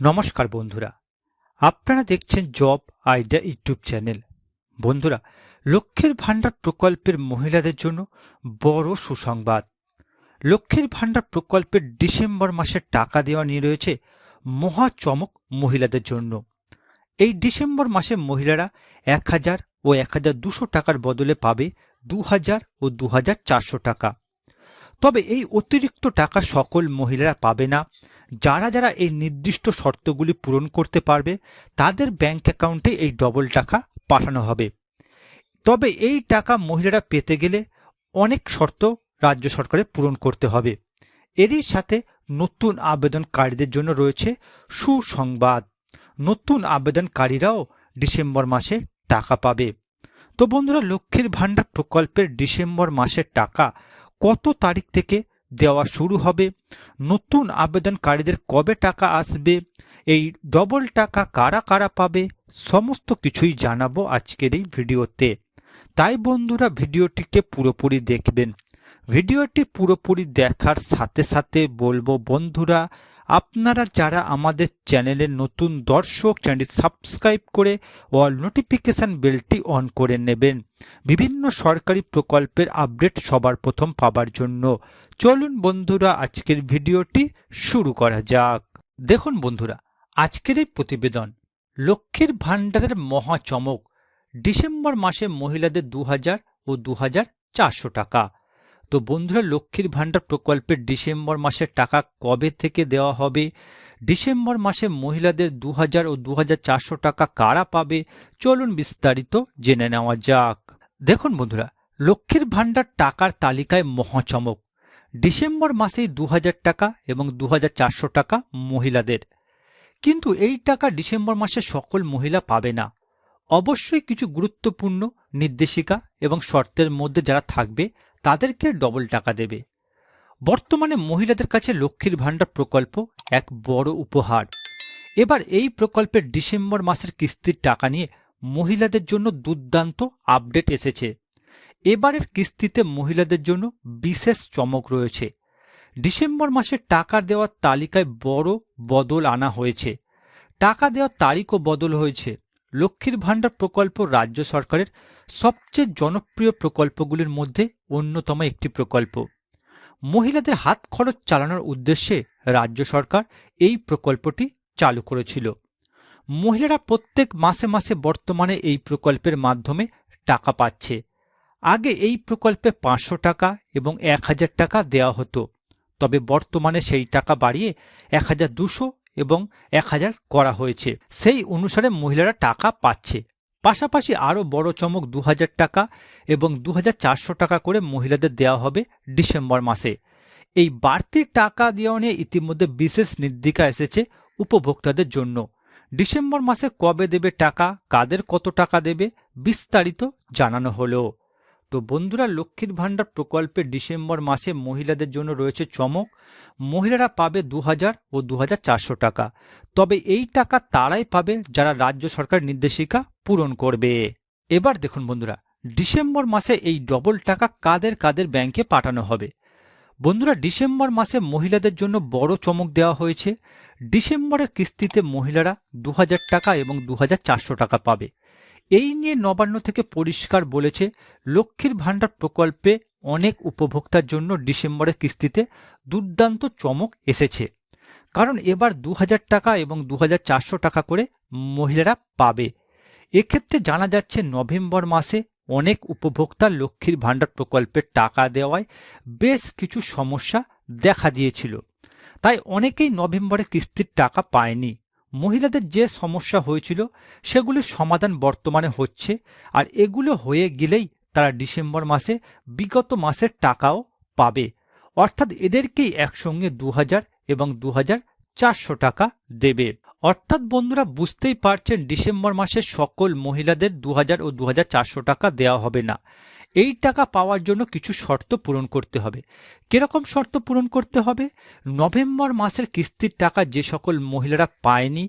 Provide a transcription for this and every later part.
নমস্কার বন্ধুরা। আপনারা দেখছেন জব আইডিয়া ইউটিউব চ্যানেল। বন্ধুরা, লক্ষ্মীর ভাণ্ডার প্রকল্পের মহিলাদের জন্য বড় সুসংবাদ। লক্ষ্মীর ভাণ্ডার প্রকল্পের ডিসেম্বর মাসের টাকা দেওয়া নিয়ে রয়েছে মহা চমক মহিলাদের জন্য। এই ডিসেম্বর মাসে মহিলারা এক হাজার ও এক হাজার দুশো টাকার বদলে পাবে দু হাজার ও দু হাজার চারশো টাকা। তবে এই অতিরিক্ত টাকা সকল মহিলারা পাবে না। যারা যারা এই নির্দিষ্ট শর্তগুলি পূরণ করতে পারবে, তাদের ব্যাংক অ্যাকাউন্টে এই ডবল টাকা পাঠানো হবে। তবে এই টাকা মহিলারা পেতে গেলে অনেক শর্ত রাজ্য সরকারের পূরণ করতে হবে। এরই সাথে নতুন আবেদনকারীদের জন্য রয়েছে সুসংবাদ। নতুন আবেদনকারীরাও ডিসেম্বর মাসে টাকা পাবে। তো বন্ধুরা, লক্ষ্মীর ভাণ্ডার প্রকল্পের ডিসেম্বর মাসের টাকা কত তারিখ থেকে দেওয়া শুরু হবে? নতুন আবেদনকারীদের কবে টাকা আসবে? এই ডবল টাকা কারা কারা পাবে? সমস্ত কিছুই জানাব আজকের এই ভিডিওতে। তাই বন্ধুরা, ভিডিওটিকে পুরোপুরি দেখবেন। ভিডিওটি পুরোপুরি দেখার সাথে সাথে বলব, বন্ধুরা আপনারা যারা আমাদের চ্যানেলের নতুন দর্শক, চ্যানেলটি সাবস্ক্রাইব করে অল নোটিফিকেশান বেলটি অন করে নেবেন। বিভিন্ন সরকারি প্রকল্পের আপডেট সবার প্রথম পাবার জন্য। চলুন বন্ধুরা, আজকের ভিডিওটি শুরু করা যাক। দেখুন বন্ধুরা, আজকের এই প্রতিবেদন, লক্ষ্মীর ভাণ্ডারের মহাচমক ডিসেম্বর মাসে মহিলাদের দু হাজার ও দু হাজার চারশো টাকা। তো বন্ধুরা, লক্ষ্মীর ভাণ্ডার প্রকল্পের ডিসেম্বর মাসের টাকা কবে থেকে দেওয়া হবে? ডিসেম্বর মাসে মহিলাদের দু হাজার ও দু টাকা কারা পাবে? চলুন বিস্তারিত জেনে নেওয়া যাক। দেখুন বন্ধুরা, লক্ষ্মীর ভাণ্ডার টাকার তালিকায় মহাচমক। ডিসেম্বর মাসেই দু হাজার টাকা এবং দু টাকা মহিলাদের। কিন্তু এই টাকা ডিসেম্বর মাসে সকল মহিলা পাবে না। অবশ্যই কিছু গুরুত্বপূর্ণ নির্দেশিকা এবং শর্তের মধ্যে যারা থাকবে তাদেরকে ডবল টাকা দেবে। বর্তমানে মহিলাদের কাছে লক্ষ্মীর ভাণ্ডার প্রকল্প এক বড় উপহার। এবার এই প্রকল্পের ডিসেম্বর মাসের কিস্তির টাকা নিয়ে মহিলাদের জন্য দুর্দান্ত আপডেট এসেছে। এবারের কিস্তিতে মহিলাদের জন্য বিশেষ চমক রয়েছে। ডিসেম্বর মাসে টাকা দেওয়ার তালিকায় বড় বদল আনা হয়েছে। টাকা দেওয়ার তারিখও বদল হয়েছে। লক্ষ্মীর ভাণ্ডার প্রকল্প রাজ্য সরকারের সবচেয়ে জনপ্রিয় প্রকল্পগুলির মধ্যে অন্যতম একটি প্রকল্প। মহিলাদের হাত খরচ চালানোর উদ্দেশ্যে রাজ্য সরকার এই প্রকল্পটি চালু করেছিল। মহিলারা প্রত্যেক মাসে মাসে বর্তমানে এই প্রকল্পের মাধ্যমে টাকা পাচ্ছে। আগে এই প্রকল্পে পাঁচশো টাকা এবং এক হাজার টাকা দেওয়া হতো। তবে বর্তমানে সেই টাকা বাড়িয়ে এক হাজার দুশো এবং এক হাজার করা হয়েছে। সেই অনুসারে মহিলারা টাকা পাচ্ছে। পাশাপাশি আরও বড় চমক দু হাজার টাকা এবং দু হাজার চারশো টাকা করে মহিলাদের দেওয়া হবে ডিসেম্বর মাসে। এই বাড়তি টাকা দেওয়া নিয়ে ইতিমধ্যে বিশেষ নির্দিকা এসেছে উপভোক্তাদের জন্য। ডিসেম্বর মাসে কবে দেবে টাকা, কাদের কত টাকা দেবে বিস্তারিত জানানো হলো। তো বন্ধুরা, লক্ষ্মীর ভাণ্ডার প্রকল্পে ডিসেম্বর মাসে মহিলাদের জন্য রয়েছে চমক। মহিলারা পাবে দু হাজার ও দু হাজার চারশো টাকা। তবে এই টাকা তারাই পাবে যারা রাজ্য সরকার নির্দেশিকা পূরণ করবে। এবার দেখুন বন্ধুরা, ডিসেম্বর মাসে এই ডবল টাকা কাদের কাদের ব্যাংকে পাঠানো হবে? বন্ধুরা, ডিসেম্বর মাসে মহিলাদের জন্য বড় চমক দেওয়া হয়েছে। ডিসেম্বরের কিস্তিতে মহিলারা দু হাজার টাকা এবং দু টাকা পাবে। এই নিয়ে নবান্ন থেকে পরিষ্কার বলেছে, লক্ষ্মীর ভাণ্ডার প্রকল্পে অনেক উপভোক্তার জন্য ডিসেম্বরের কিস্তিতে দুর্দান্ত চমক এসেছে। কারণ এবার দু হাজার টাকা এবং দু হাজার চারশো টাকা করে মহিলারা পাবে। এক্ষেত্রে জানা যাচ্ছে, নভেম্বর মাসে অনেক উপভোক্তা লক্ষ্মীর ভাণ্ডার প্রকল্পের টাকা দেওয়ায় বেশ কিছু সমস্যা দেখা দিয়েছিল। তাই অনেকেই নভেম্বরে কিস্তির টাকা পায়নি। মহিলাদের যে সমস্যা হয়েছিল, সেগুলির সমাধান বর্তমানে হচ্ছে, আর এগুলো হয়ে গেলেই তারা ডিসেম্বর মাসে বিগত মাসের টাকাও পাবে। অর্থাৎ এদেরকেই একসঙ্গে দু হাজার এবং দু চারশো টাকা দেবে। অর্থাৎ বন্ধুরা, বুঝতেই পারছেন, ডিসেম্বর মাসে সকল মহিলাদের দু হাজার ও দু টাকা দেওয়া হবে না। এই টাকা পাওয়ার জন্য কিছু শর্ত পূরণ করতে হবে। কীরকম শর্ত পূরণ করতে হবে? নভেম্বর মাসের কিস্তির টাকা যে সকল মহিলারা পায়নি,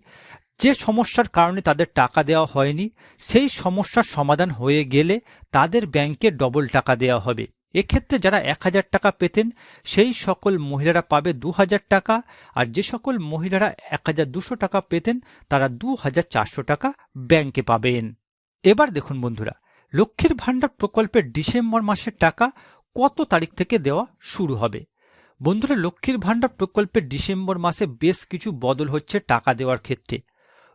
যে সমস্যার কারণে তাদের টাকা দেওয়া হয়নি, সেই সমস্যার সমাধান হয়ে গেলে তাদের ব্যাংকে ডবল টাকা দেওয়া হবে। এক্ষেত্রে যারা এক হাজার টাকা পেতেন, সেই সকল মহিলারা পাবে দু হাজার টাকা, আর যে সকল মহিলারা এক হাজার দুশো টাকা পেতেন, তারা দু হাজার চারশো টাকা ব্যাংকে পাবেন। এবার দেখুন বন্ধুরা লক্ষ্মীর ভাণ্ডার প্রকল্পের ডিসেম্বর মাসের টাকা কত তারিখ থেকে দেওয়া শুরু হবে? বন্ধুরা, লক্ষ্মীর ভাণ্ডার প্রকল্পের ডিসেম্বর মাসে বেশ কিছু বদল হচ্ছে টাকা দেওয়ার ক্ষেত্রে।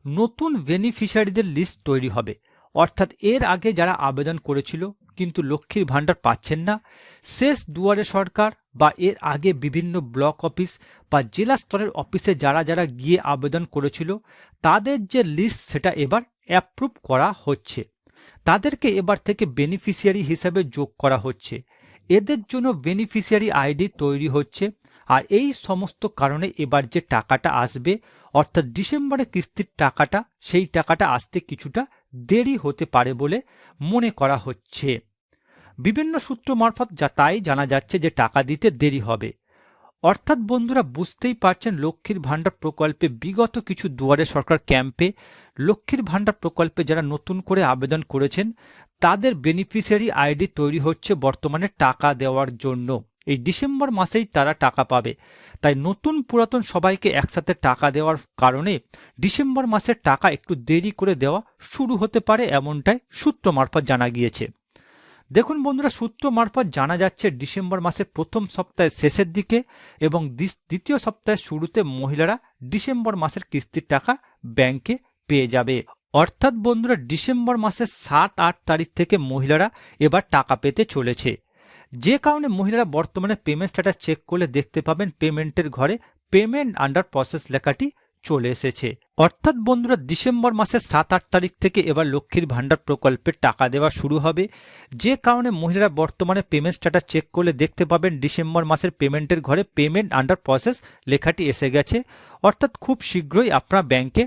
নতুন বেনিফিশিয়ারিদের লিস্ট তৈরি হবে। অর্থাৎ এর আগে যারা আবেদন করেছিল কিন্তু লক্ষ্মীর ভাণ্ডার পাচ্ছেন না, শেষ দুয়ারে সরকার বা এর আগে বিভিন্ন ব্লক অফিস বা জেলা স্তরের অফিসে যারা যারা গিয়ে আবেদন করেছিল, তাদের যে লিস্ট সেটা এবার অ্যাপ্রুভ করা হচ্ছে। তাদেরকে এবার থেকে বেনিফিশিয়ারি হিসাবে যোগ করা হচ্ছে। এদের জন্য বেনিফিশিয়ারি আইডি তৈরি হচ্ছে আর এই সমস্ত কারণে এবার যে টাকাটা আসবে, অর্থাৎ ডিসেম্বরে কিস্তির টাকাটা, সেই টাকাটা আসতে কিছুটা দেরি হতে পারে বলে মনে করা হচ্ছে। বিভিন্ন সূত্র মারফত যা তাই জানা যাচ্ছে যে টাকা দিতে দেরি হবে। অর্থাৎ বন্ধুরা বুঝতেই পারছেন লক্ষ্মীর ভাণ্ডার প্রকল্পে বিগত কিছু দুয়ারে সরকার ক্যাম্পে লক্ষ্মীর ভাণ্ডার প্রকল্পে যারা নতুন করে আবেদন করেছেন, তাদের বেনিফিশিয়ারি আইডি তৈরি হচ্ছে বর্তমানে টাকা দেওয়ার জন্য। এই ডিসেম্বর মাসেই তারা টাকা পাবে। তাই নতুন পুরাতন সবাইকে একসাথে টাকা দেওয়ার কারণে ডিসেম্বর মাসের টাকা একটু দেরি করে দেওয়া শুরু হতে পারে এমনটাই সূত্র মারফত জানা গিয়েছে। দেখুন বন্ধুরা, সূত্র মারফত জানা যাচ্ছে ডিসেম্বর মাসের প্রথম সপ্তাহের শেষের দিকে এবং দ্বিতীয় সপ্তাহের শুরুতে মহিলারা ডিসেম্বর মাসের কিস্তির টাকা ব্যাংকে পেয়ে যাবে। অর্থাৎ বন্ধুরা, ডিসেম্বর মাসের সাত, আট তারিখ থেকে মহিলারা এবার টাকা পেতে চলেছে। যে কারণে মহিলারা বর্তমানে পেমেন্ট স্ট্যাটাস চেক করলে দেখতে পাবেন পেমেন্টের ঘরে পেমেন্ট আন্ডার প্রসেস লেখাটি চলে এসেছে। অর্থাৎ বন্ধুরা, ডিসেম্বর মাসের সাত, আট তারিখ থেকে এবার লক্ষ্মীর ভাণ্ডার প্রকল্পের টাকা দেওয়া শুরু হবে। যে কারণে মহিলারা বর্তমানে পেমেন্ট স্ট্যাটাস চেক করলে দেখতে পাবেন ডিসেম্বর মাসের পেমেন্টের ঘরে পেমেন্ট আন্ডার প্রসেস লেখাটি এসে গেছে। অর্থাৎ খুব শীঘ্রই আপনার ব্যাংকে